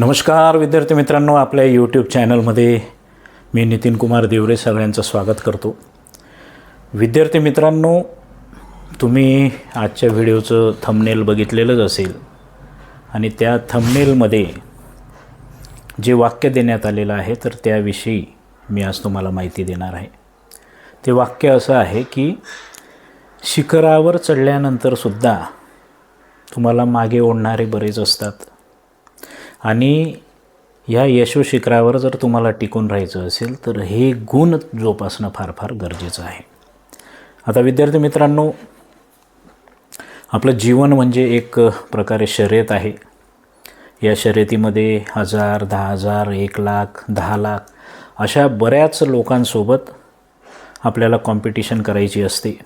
नमस्कार विद्यार्थी मित्रांनो आपल्या यूट्यूब चॅनलमध्ये मी नितीन कुमार देवरे सगळ्यांचं स्वागत करतो. विद्यार्थी मित्रांनो तुम्ही आजच्या व्हिडिओचं थंबनेल बघितलेलंच असेल आणि त्या थंबनेलमध्ये जे वाक्य देण्यात आलेलं आहे तर त्याविषयी मी आज तुम्हाला माहिती देणार आहे. ते वाक्य असं आहे की शिखरावर चढल्यानंतरसुद्धा तुम्हाला मागे ओढणारे बरेच असतात. आणि या यशो शिखरावर जर तुम्हाला टिकून राहायचं असेल तर हे गुण जोपासणं फार फार गरजेचं आहे. आता विद्यार्थी मित्रांनो आपलं जीवन म्हणजे एक प्रकारे शर्यत आहे. या शर्यतीमध्ये हजार दहा हजार एक लाख दहा लाख अशा बऱ्याच लोकांसोबत आपल्याला कॉम्पिटिशन करायची असते.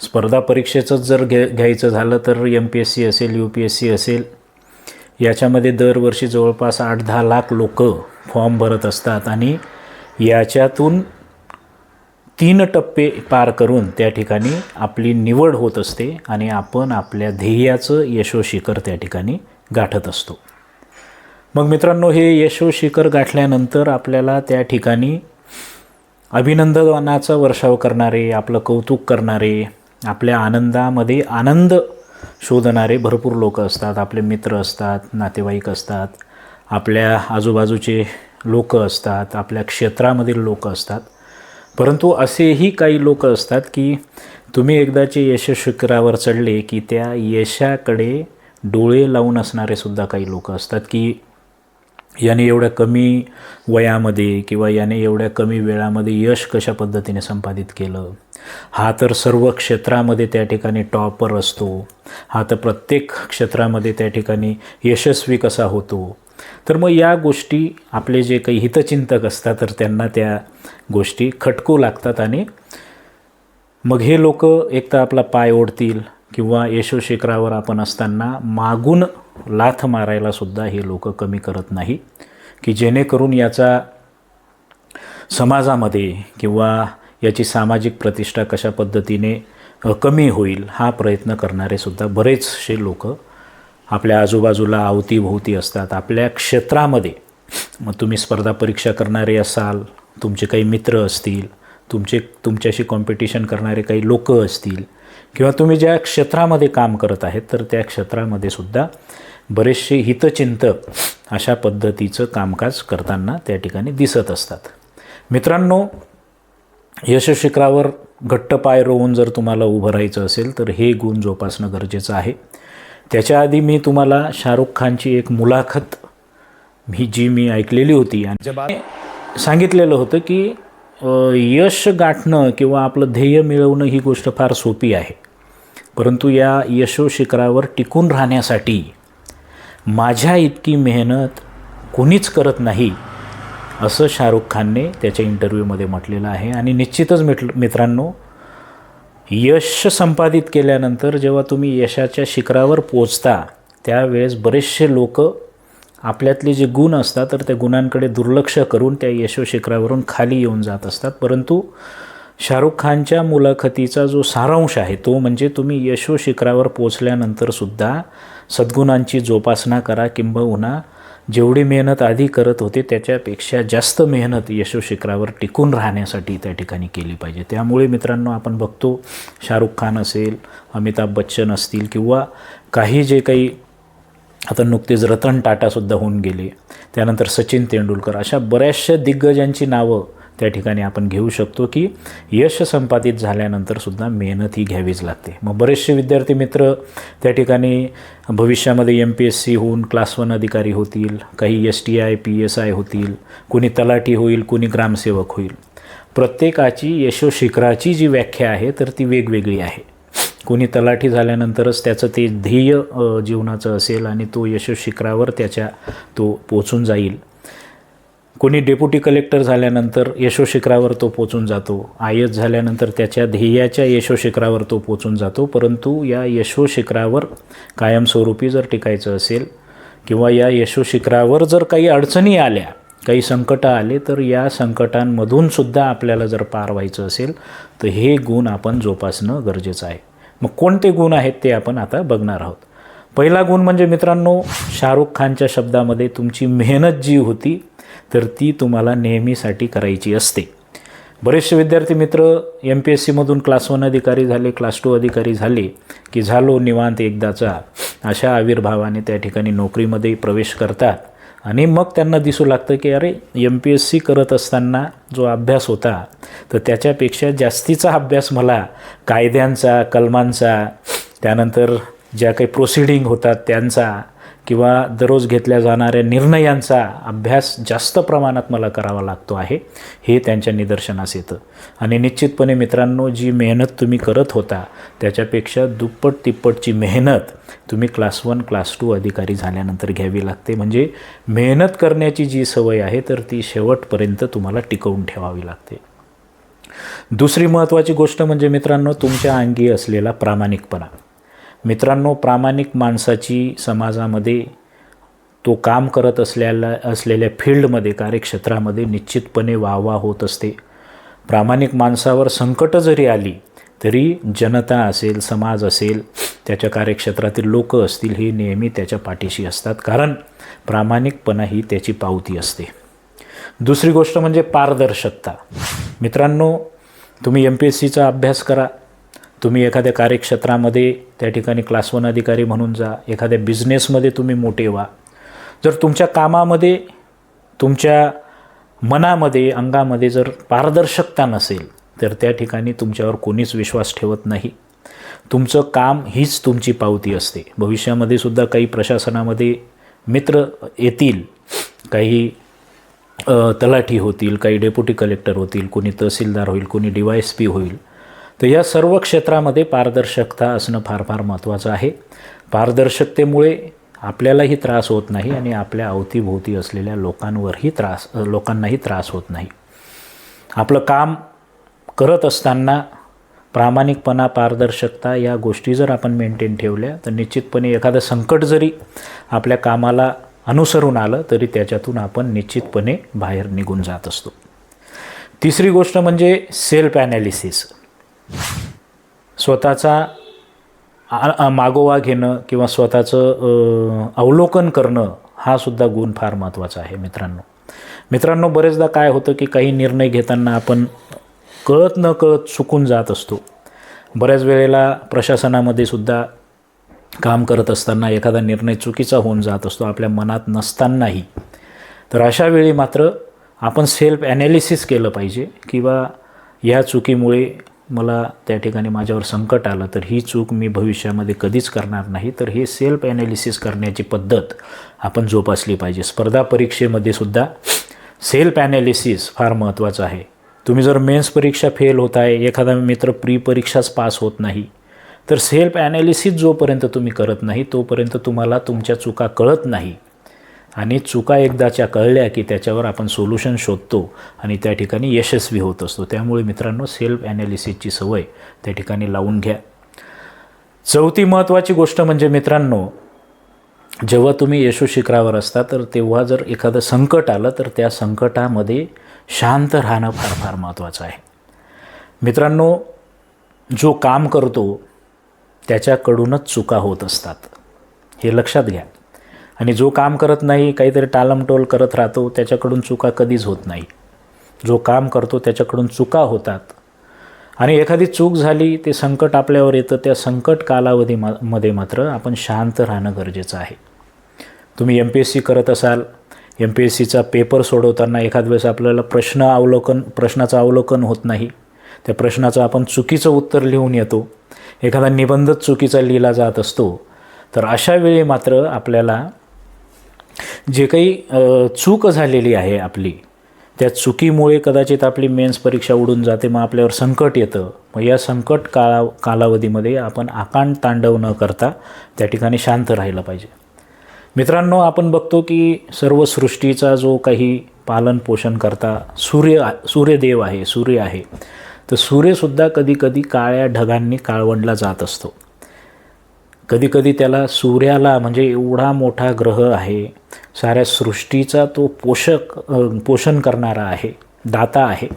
स्पर्धा परीक्षेचंच जर घ्या घ्यायचं झालं तर एम पी एस सी असेल यू पी एस सी असेल याच्यामध्ये दरवर्षी जवळपास आठ दहा लाख लोक फॉर्म भरत असतात आणि याच्यातून तीन टप्पे पार करून त्या ठिकाणी आपली निवड होत असते आणि आपण आपल्या ध्येयाचं यशोशिखर त्या ठिकाणी गाठत असतो. मग मित्रांनो हे यशोशिखर गाठल्यानंतर आपल्याला त्या ठिकाणी अभिनंदनाचा वर्षाव करणारे आपलं कौतुक करणारे आपल्या आनंदामध्ये आनंद शोधणारे भरपूर लोक असतात आपले मित्र असतात नातेवाईक असतात आपल्या आजूबाजूचे लोक असतात आपल्या क्षेत्रामधील लोक असतात. परंतु असेही काही लोक असतात की तुम्ही एकदाचे यश शिखरावर चढले की त्या यशाकडे डोळे लावून असणारे सुद्धा काही लोक असतात की याने एवढ्या कमी वयामध्ये किंवा याने एवढ्या कमी वेळामध्ये यश कशा पद्धतीने संपादित केलं? हा तर सर्व क्षेत्रामध्ये त्या ठिकाणी टॉपर असतो. हा तर प्रत्येक क्षेत्रामध्ये त्या ठिकाणी यशस्वी कसा होतो? तर मग या गोष्टी आपले जे काही हितचिंतक असतात तर त्यांना त्या गोष्टी खटकू लागतात आणि मग हे लोक एक तर आपला पाय ओढतील किंवा यशोशिखरावर आपण असताना मागून लाथ मारायलासुद्धा हे लोक कमी करत नाही की जेणेकरून याचा समाजामध्ये किंवा याची सामाजिक प्रतिष्ठा कशा पद्धतीने कमी होईल हा प्रयत्न करणारे सुद्धा बरेचसे लोक आपल्या आजूबाजूला अवतीभोवती असतात. आपल्या क्षेत्रामध्ये मग तुम्ही स्पर्धा परीक्षा करणारे असाल तुमचे काही मित्र असतील तुमचे तुमच्याशी कॉम्पिटिशन करणारे काही लोक असतील किंवा तुम्ही ज्या क्षेत्रामध्ये काम करत आहेत तर त्या क्षेत्रामध्ये सुद्धा बरेचसे हितचिंतक अशा पद्धतीचं कामकाज करताना त्या ठिकाणी दिसत असतात. मित्रांनो यशशिखरावर घट्ट पाय रोवून जर तुम्हाला उभं राहायचं असेल तर हे गुण जोपासणं गरजेचं आहे. त्याच्या आधी मी तुम्हाला शाहरुख खानची एक मुलाखत ही जी मी ऐकलेली होती आणि सांगितलेलं होतं की यश गाठणं किंवा आपलं ध्येय मिळवणं ही गोष्ट फार सोपी आहे. परंतु या यशो शिखरावर टिकून राहण्यासाठी माझ्या इतकी मेहनत कुणीच करत नाही असं शाहरुख खानने त्याच्या इंटरव्ह्यूमध्ये म्हटलेलं आहे. आणि निश्चितच मिट मित्रांनो यश संपादित केल्यानंतर जेव्हा तुम्ही यशाच्या शिखरावर पोचता त्यावेळेस बरेचसे लोक आपल्यातले जे गुण असतात तर त्या गुणांकडे दुर्लक्ष करून त्या यशो शिखरावरून खाली येऊन जात असतात. परंतु शाहरुख खानच्या मुलाखतीचा जो सारांश आहे तो म्हणजे तुम्ही यशो शिखरावर पोचल्यानंतरसुद्धा सद्गुणांची जोपासना करा किंबहुना जेवढी मेहनत आधी करत होते त्याच्यापेक्षा जास्त मेहनत यशो शिखरावर टिकून राहण्यासाठी त्या ठिकाणी केली पाहिजे. त्यामुळे मित्रांनो आपण बघतो शाहरुख खान असेल अमिताभ बच्चन असतील किंवा काही जे काही आता नुकतेच रतन टाटासुद्धा होऊन गेले त्यानंतर सचिन तेंडुलकर अशा बऱ्याचशा दिग्गजांची नावं त्या ठिकाणी आपण घेऊ शकतो की यश संपादित झाल्यानंतरसुद्धा मेहनत ही घ्यावीच लागते. मग बरेचसे विद्यार्थी मित्र त्या ठिकाणी भविष्यामध्ये एम पी एस सी होऊन क्लास वन अधिकारी होतील काही S T I P S I होतील कोणी तलाठी होईल कोणी ग्रामसेवक होईल. प्रत्येकाची यशोशिखराची जी व्याख्या आहे तर ती वेगवेगळी आहे. कोणी तलाठी झाल्यानंतरच त्याचं ते ध्येय जीवनाचं असेल आणि तो यशशिखरावर त्याच्या तो पोचून जाईल. कोणी डेप्युटी कलेक्टर झाल्यानंतर यशोशिखरावर तो पोचून जातो. आय एस झाल्यानंतर त्याच्या ध्येयाच्या यशोशिखरावर तो पोचून जातो. परंतु या यशोशिखरावर कायमस्वरूपी जर टिकायचं असेल किंवा या यशोशिखरावर जर काही अडचणी आल्या काही संकटं आले तर या संकटांमधून सुद्धा आपल्याला जर पार व्हायचं असेल तर हे गुण आपण जोपासणं गरजेचं आहे. मग कोणते गुण आहेत ते आपण आता बघणार आहोत. पहिला गुण म्हणजे मित्रांनो शाहरुख खानच्या शब्दामध्ये तुमची मेहनत जी होती तर ती तुम्हाला नेहमीसाठी करायची असते. बरेचसे विद्यार्थी मित्र एम पी एस सीमधून क्लास वन अधिकारी झाले क्लास टू अधिकारी झाले की झालो निवांत एकदाचा अशा आविर्भावाने त्या ठिकाणी नोकरीमध्ये प्रवेश करतात. आणि मग त्यांना दिसू लागतं की अरे एम पी एस सी करत असताना जो अभ्यास होता तर त्याच्यापेक्षा जास्तीचा अभ्यास मला कायद्यांचा कलमांचा त्यानंतर ज्या काही प्रोसिडिंग होतात त्यांचा किंवा दररोज घेतल्या जाणाऱ्या निर्णयांचा अभ्यास जास्त प्रमाणात मला करावा लागतो आहे हे त्यांच्या निदर्शनास येतं. आणि निश्चितपणे मित्रांनो जी मेहनत तुम्ही करत होता त्याच्यापेक्षा दुप्पट तिप्पटची मेहनत तुम्ही क्लास वन क्लास टू अधिकारी झाल्यानंतर घ्यावी लागते. म्हणजे मेहनत करण्याची जी सवय आहे तर ती शेवटपर्यंत तुम्हाला टिकवून ठेवावी लागते. दुसरी महत्त्वाची गोष्ट म्हणजे मित्रांनो तुमच्या अंगी असलेला प्रामाणिकपणा. मित्रांनो प्रामाणिक माणसाची समाजामध्ये तो काम करत असलेल्या असलेल्या फील्डमध्ये कार्यक्षेत्रामध्ये निश्चितपणे वाहवा होत असते. प्रामाणिक माणसावर संकटं जरी आली तरी जनता असेल समाज असेल त्याच्या कार्यक्षेत्रातील लोक असतील हे नेहमी त्याच्या पाठीशी असतात. कारण प्रामाणिकपणा ही त्याची पावती असते. दुसरी गोष्ट म्हणजे पारदर्शकता. मित्रांनो तुम्ही एम पी एस सीचा अभ्यास करा. तुम्ही एखाद्या कार्यक्षेत्रामध्ये त्या ठिकाणी क्लास वन अधिकारी म्हणून जा एखाद्या बिझनेसमध्ये तुम्ही मोठे व्हा. जर तुमच्या कामामध्ये तुमच्या मनामध्ये अंगामध्ये जर पारदर्शकता नसेल तर त्या ठिकाणी तुमच्यावर कोणीच विश्वास ठेवत नाही. तुमचं काम हीच तुमची पावती असते. भविष्यामध्ये सुद्धा काही प्रशासनामध्ये मित्र येतील काही तलाठी होतील काही डेप्युटी कलेक्टर होतील कोणी तहसीलदार होईल कोणी डी वाय एस पी होईल तर या सर्व क्षेत्रामध्ये पारदर्शकता असणं फार फार महत्त्वाचं आहे. पारदर्शकतेमुळे आपल्यालाही त्रास होत नाही आणि आपल्या अवतीभोवती असलेल्या लोकांवरही त्रास लोकांनाही त्रास होत नाही. आपलं काम करत असताना प्रामाणिकपणा पारदर्शकता या गोष्टी जर आपण मेंटेन ठेवल्या तर निश्चितपणे एखादं संकट जरी आपल्या कामाला अनुसरून आलं तरी त्याच्यातून आपण निश्चितपणे बाहेर निघून जात असतो. तिसरी गोष्ट म्हणजे सेल्फ ॲनालिसिस स्वतःचा मागोवा घेणं किंवा स्वतःचं अवलोकन करणं हा सुद्धा गुण फार महत्त्वाचा आहे मित्रांनो. मित्रांनो बरेचदा काय होतं की काही निर्णय घेताना आपण कळत न कळत चुकून जात असतो. बऱ्याच वेळेला प्रशासनामध्ये सुद्धा काम करत असताना एखादा निर्णय चुकीचा होऊन जात असतो आपल्या मनात नसतानाही. तर अशा वेळी मात्र आपण सेल्फ ॲनालिसिस केलं पाहिजे किंवा या चुकीमुळे मला त्या ठिकाणी माझ्यावर संकट आलं तर ही चूक मी भविष्यामध्ये कधीच करणार नाही. तर हे सेल्फ ॲनालिसिस करण्याची पद्धत आपण जोपासली पाहिजे. स्पर्धा परीक्षेमध्ये सुद्धा सेल्फ ॲनालिसिस फार महत्त्वाचं आहे. तुम्ही जर मेन्स परीक्षा फेल होत आहे एखादा मित्र प्री परीक्षाच पास होत नाही तर सेल्फ ॲनालिसिस जोपर्यंत तुम्ही करत नाही तोपर्यंत तुम्हाला तुमच्या चुका कळत नाही. आणि चुका एकदाच्या कळल्या की त्याच्यावर आपण सोल्युशन शोधतो आणि त्या ठिकाणी यशस्वी होत असतो. त्यामुळे मित्रांनो सेल्फ ॲनालिसिसची सवय त्या ठिकाणी लावून घ्या. चौथी महत्त्वाची गोष्ट म्हणजे मित्रांनो जेव्हा तुम्ही यशो शिखरावर असता तर तेव्हा जर एखादं संकट आलं तर त्या संकटामध्ये शांत राहणं फार फार महत्त्वाचं आहे. मित्रांनो जो काम करतो त्याच्याकडूनच चुका होत असतात. हे लक्षात घ्या. आणि जो काम करत नाही काहीतरी टालमटोल करत राहतो त्याच्याकडून चुका कधीच होत नाही. जो काम करतो त्याच्याकडून चुका होतात. आणि एखादी चूक झाली ते संकट आपल्यावर येतं. त्या संकट कालावधी मा मध्ये मात्र आपण शांत राहणं गरजेचं आहे. तुम्ही एम पी एस सी करत असाल एम पी एस सीचा पेपर सोडवताना एखाद वेळेस आपल्याला प्रश्न अवलोकन प्रश्नाचं अवलोकन होत नाही. त्या प्रश्नाचं आपण चुकीचं उत्तर लिहून येतो. एखादा निबंधच चुकीचा लिहिला जात असतो. तर अशा वेळी मात्र आपल्याला जे काही चूक झालेली आहे आपली त्या चुकीमुळे कदाचित आपली मेन्स परीक्षा उडून जाते मग आपल्यावर संकट येतं. मग या संकट काळा कालावधीमध्ये आपण आकांड तांडव न करता त्या ठिकाणी शांत राहिलं पाहिजे. मित्रांनो आपण बघतो की सर्व सृष्टीचा जो काही पालन पोषण करता सूर्य सूर्यदेव आहे सूर्य आहे तर सूर्यसुद्धा कधीकधी काळ्या ढगांनी काळवंडला जात असतो. कधीकधी त्याला सूर्याला म्हणजे एवढा मोठा ग्रह आहे साऱ्या सृष्टीचा तो पोषक पोषण करणारा आहे दाता आहे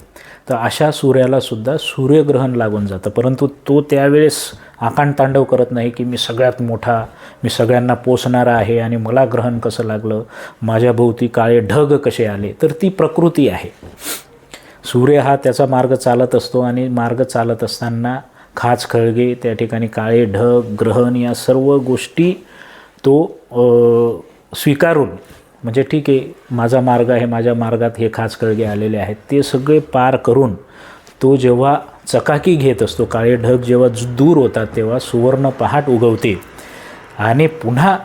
तर अशा सूर्यालासुद्धा सूर्यग्रहण लागून जातं. परंतु तो त्यावेळेस आकांड तांडव करत नाही की मी सगळ्यात मोठा मी सगळ्यांना पोचणारा आहे आणि मला ग्रहण कसं लागलं माझ्या भोवती काळे ढग कसे आले तर ती प्रकृती आहे. सूर्य हा त्याचा मार्ग चालत असतो आणि मार्ग चालत असताना खाच खळगे त्या ठिकाणी काळे ढग ग्रहण या सर्व गोष्टी तो स्वीकारून म्हणजे ठीक आहे माझा मार्ग आहे माझ्या मार्गात हे खाच खळगे आलेले आहेत ते सगळे पार करून तो जेव्हा चकाकी घेत असतो काळे ढग जेव्हा दूर होतात तेव्हा सुवर्ण पहाट उगवते. आणि पुन्हा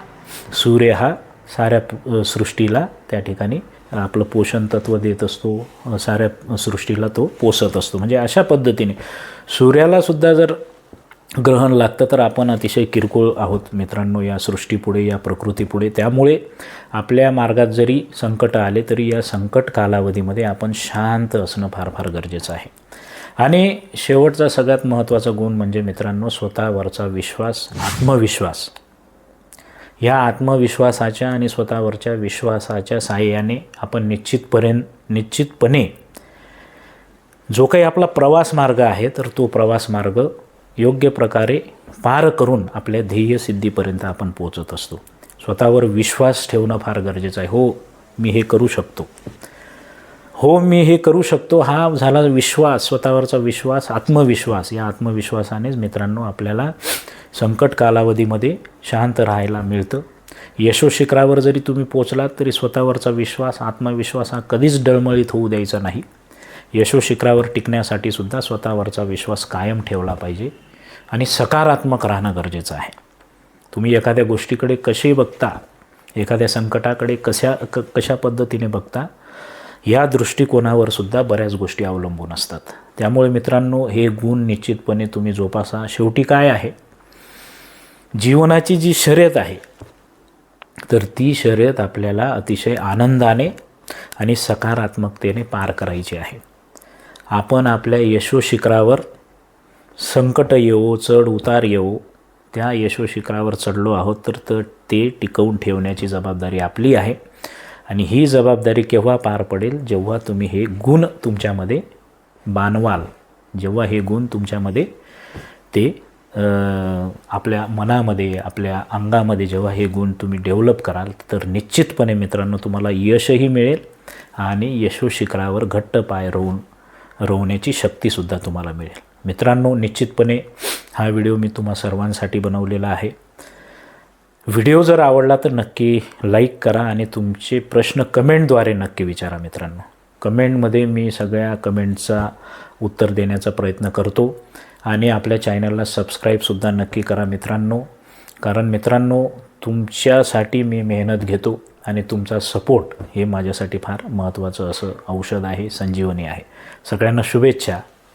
सूर्य हा साऱ्या सृष्टीला त्या ठिकाणी आपलं पोषण तत्त्व देत असतो साऱ्या सृष्टीला तो पोसत असतो. म्हणजे अशा पद्धतीने सूर्यालासुद्धा जर ग्रहण लागतं तर आपण अतिशय किरकोळ आहोत मित्रांनो या सृष्टीपुढे या प्रकृतीपुढे. त्यामुळे आपल्या मार्गात जरी संकट आले तरी या संकट कालावधीमध्ये आपण शांत असणं फार फार गरजेचं आहे. आणि शेवटचा सगळ्यात महत्त्वाचा गुण म्हणजे मित्रांनो स्वतःवरचा विश्वास आत्मविश्वास. या आत्मविश्वासाच्या आणि स्वतःवरच्या विश्वासाच्या साहाय्याने आपण निश्चितपर्यंत निश्चितपणे जो काही आपला प्रवास मार्ग आहे तर तो प्रवास मार्ग योग्य प्रकारे पार करून आपल्या ध्येयसिद्धीपर्यंत आपण पोचत असतो. स्वतःवर विश्वास ठेवणं फार गरजेचं आहे. हो मी हे करू शकतो. हो मी हे करू शकतो. हा झाला विश्वास स्वतःवरचा विश्वास आत्मविश्वास. या आत्मविश्वासानेच मित्रांनो आपल्याला संकट कालावधीमध्ये शांत राहायला मिळतं. यशोशिखरावर जरी तुम्ही पोचलात तरी स्वतःवरचा विश्वास आत्मविश्वास हा कधीच डळमळीत होऊ द्यायचा नाही. यशोशिखरावर टिकण्यासाठी सुद्धा स्वतःवरचा विश्वास कायम ठेवला पाहिजे आणि सकारात्मक राहणं गरजेचं आहे. तुम्ही एखाद्या गोष्टीकडे कसे बघता एखाद्या संकटाकडे कशा क कशा पद्धतीने बघता या दृष्टिकोनावर सुद्धा बऱ्याच गोष्टी अवलंबून असतात. त्यामुळे मित्रांनो हे गुण निश्चितपणे तुम्ही जोपासा. शेवटी काय आहे? जीवनाची जी शर्यत आहे तर ती शर्यत आपल्याला अतिशय आनंदाने आणि सकारात्मकतेने पार करायची आहे. आपण आपल्या यशोशिखरावर संकट येवो चढ उतार येवो त्या यशोशिखरावर चढलो आहोत तर तर ते टिकवून ठेवण्याची जबाबदारी आपली आहे. आणि ही जबाबदारी केव्हा पार पडेल? जेव्हा तुम्ही हे गुण तुमच्यामध्ये बांधवाल जेव्हा हे गुण तुमच्यामध्ये ते आपल्या मनामध्ये आपल्या अंगामध्ये जेव्हा हे गुण तुम्ही डेव्हलप कराल तर निश्चितपणे मित्रांनो तुम्हाला यशही मिळेल आणि यशोशिखरावर घट्ट पाय रोवून रोवण्याची शक्तीसुद्धा तुम्हाला मिळेल. मित्रांनो निश्चितपणे हा व्हिडिओ मी तुम्हा सर्वांसाठी बनवलेला आहे. व्हिडिओ जर आवडला तर नक्की लाईक करा आणि तुमचे प्रश्न कमेंटद्वारे नक्की विचारा मित्रांनो. कमेंटमध्ये मी सगळ्या कमेंटचा उत्तर देण्याचा प्रयत्न करतो आणि आपल्या चॅनलला सबस्क्राईबसुद्धा नक्की करा मित्रांनो. कारण मित्रांनो तुमच्यासाठी मी मेहनत घेतो आणि तुमचा सपोर्ट हे माझ्यासाठी फार महत्त्वाचं असं औषध आहे संजीवनी आहे. सगळ्यांना शुभेच्छा.